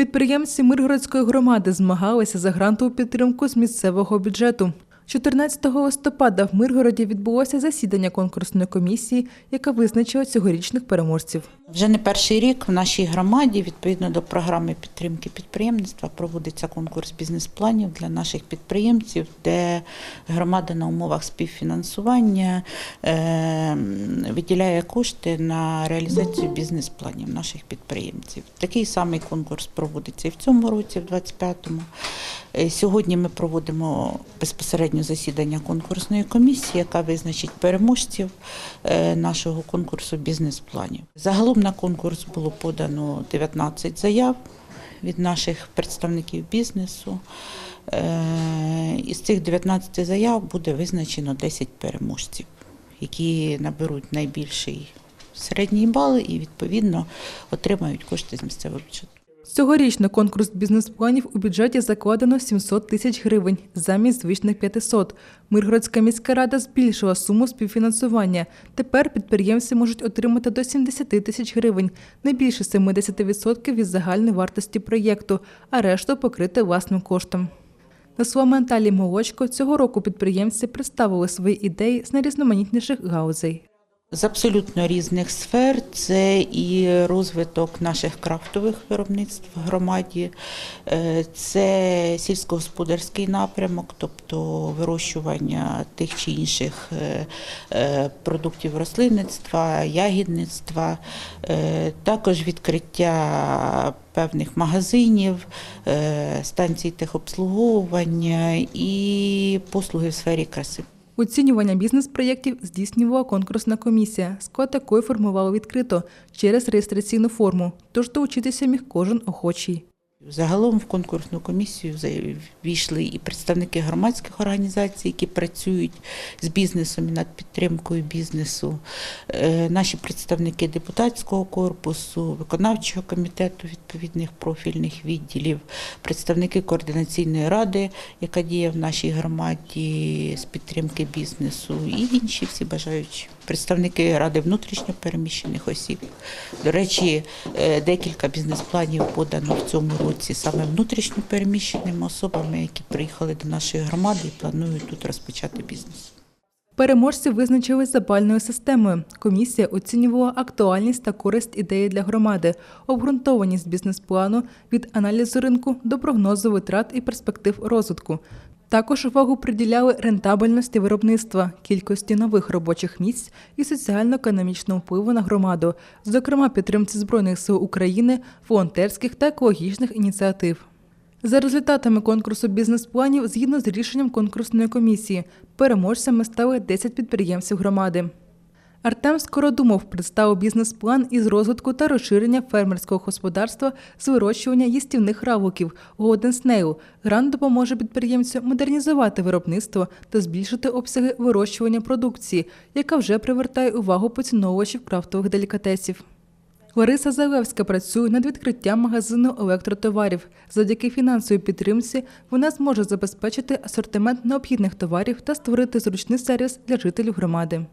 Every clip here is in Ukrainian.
Підприємці Миргородської громади змагалися за грантову підтримку з місцевого бюджету. 14 листопада в Миргороді відбулося засідання конкурсної комісії, яка визначила цьогорічних переможців. Вже не перший рік в нашій громаді, відповідно до програми підтримки підприємництва, проводиться конкурс бізнес-планів для наших підприємців, де громада на умовах співфінансування е, виділяє кошти на реалізацію бізнес-планів наших підприємців. Такий самий конкурс проводиться і в цьому році, в 25-му. Е, Сьогодні ми проводимо безпосередньо засідання конкурсної комісії, яка визначить переможців е, нашого конкурсу бізнес-планів. Загалом на конкурс було подано 19 заяв від наших представників бізнесу. Е, Із цих 19 заяв буде визначено 10 переможців, які наберуть найбільший середній бал і відповідно отримають кошти з місцевого бюджету. Цьогоріч на конкурс бізнес-планів у бюджеті закладено 700 тисяч гривень замість звичних 500. Миргородська міська рада збільшила суму співфінансування. Тепер підприємці можуть отримати до 70 тисяч гривень, не більше 70% від загальної вартості проєкту, а решту покрити власним коштом. На словами Наталії Молочко, цього року підприємці представили свої ідеї з найрізноманітніших гаузей. З абсолютно різних сфер це і розвиток наших крафтових виробництв в громаді, е, це сільськогосподарський напрямок, тобто вирощування тих чи інших е, е, продуктів рослинництва, ягідництва, також відкриття певних магазинів, станцій техобслуговування і послуги в сфері краси. Оцінювання бізнес-проєктів здійснювала конкурсна комісія. Склад такої формували відкрито через реєстраційну форму, тож долучитися міг кожен охочий. Загалом в конкурсну комісію війшли і представники громадських організацій, які працюють з бізнесом і над підтримкою бізнесу, е, наші представники депутатського корпусу, виконавчого комітету відповідних профільних відділів, представники координаційної ради, яка діє в нашій громаді з підтримки бізнесу, і інші всі бажаючі. Представники ради внутрішньо переміщених осіб. До речі, е, декілька бізнес-планів подано в цьому році саме внутрішньо переміщеними особами, які приїхали до нашої громади і планують тут розпочати бізнес. Переможці визначились за бальною системою. Комісія оцінювала актуальність та користь ідеї для громади, обґрунтованість бізнес-плану від аналізу ринку до прогнозу витрат і перспектив розвитку. Також увагу приділяли рентабельності виробництва, кількості нових робочих місць і соціально-економічному впливу на громаду, зокрема підтримці Збройних сил України, волонтерських та екологічних ініціатив. За результатами конкурсу бізнес-планів, згідно з рішенням конкурсної комісії, переможцями стали 10 підприємців громади. Артем Скородумов представив бізнес-план із розвитку та розширення фермерського господарства з вирощування їстівних равликів Golden Snail. Грант допоможе підприємцю модернізувати виробництво та збільшити обсяги вирощування продукції, яка вже привертає увагу поціновувачів крафтових делікатесів. Лариса Залевська працює над відкриттям магазину електротоварів. Завдяки фінансовій підтримці вона зможе забезпечити асортимент необхідних товарів та створити зручний сервіс для жителів громади.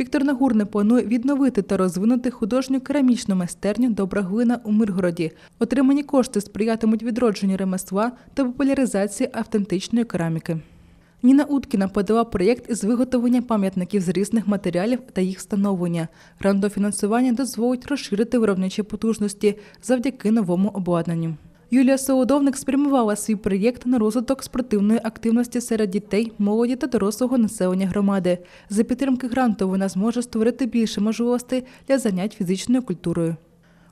Віктор Нагурне планує відновити та розвинути художню керамічну майстерню Добра глина у Миргороді. Отримані кошти сприятимуть відродженню ремесла та популяризації автентичної кераміки. Ніна Уткіна подала проєкт із виготовлення пам'ятників з різних матеріалів та їх встановлення. Рандофінансування дозволить розширити виробничі потужності завдяки новому обладнанню. Юлія Солодовник спрямувала свій проєкт на розвиток спортивної активності серед дітей, молоді та дорослого населення громади. За підтримки гранту вона зможе створити більше можливостей для занять фізичною культурою.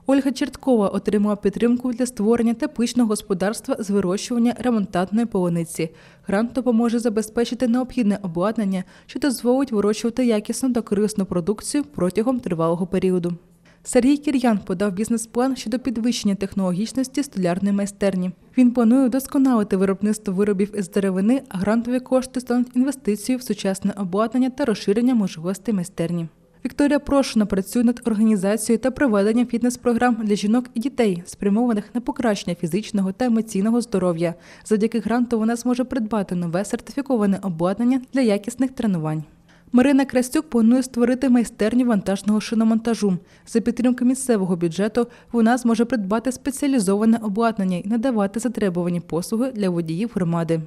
Ольга Черткова отримала підтримку для створення тепличного господарства з вирощування ремонтантної полуниці. Грант допоможе забезпечити необхідне обладнання, що дозволить вирощувати якісну та корисну продукцію протягом тривалого періоду. Сергій Кір'ян подав бізнес-план щодо підвищення технологічності столярної майстерні. Він планує вдосконалити виробництво виробів із деревини, а грантові кошти стануть інвестицією в сучасне обладнання та розширення можливостей майстерні. Вікторія Прошина працює над організацією та проведенням фітнес-програм для жінок і дітей, спрямованих на покращення фізичного та емоційного здоров'я. Завдяки гранту вона зможе придбати нове сертифіковане обладнання для якісних тренувань. Марина Крастюк планує створити майстерню вантажного шиномонтажу. За підтримки місцевого бюджету вона зможе придбати спеціалізоване обладнання і надавати затребувані послуги для водіїв громади.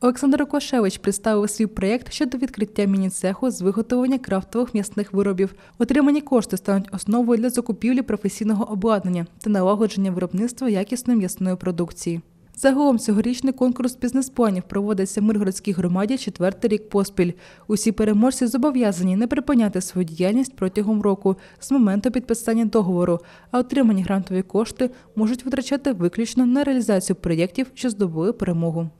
Олександр Кошевич представив свій проєкт щодо відкриття міні-цеху з виготовлення крафтових м'ясних виробів. Отримані кошти стануть основою для закупівлі професійного обладнання та налагодження виробництва якісної м'ясної продукції. Загалом цьогорічний конкурс бізнес-планів проводиться в Миргородській громаді четвертий рік поспіль. Усі переможці зобов'язані не припиняти свою діяльність протягом року з моменту підписання договору, а отримані грантові кошти можуть витрачати виключно на реалізацію проєктів, що здобули перемогу.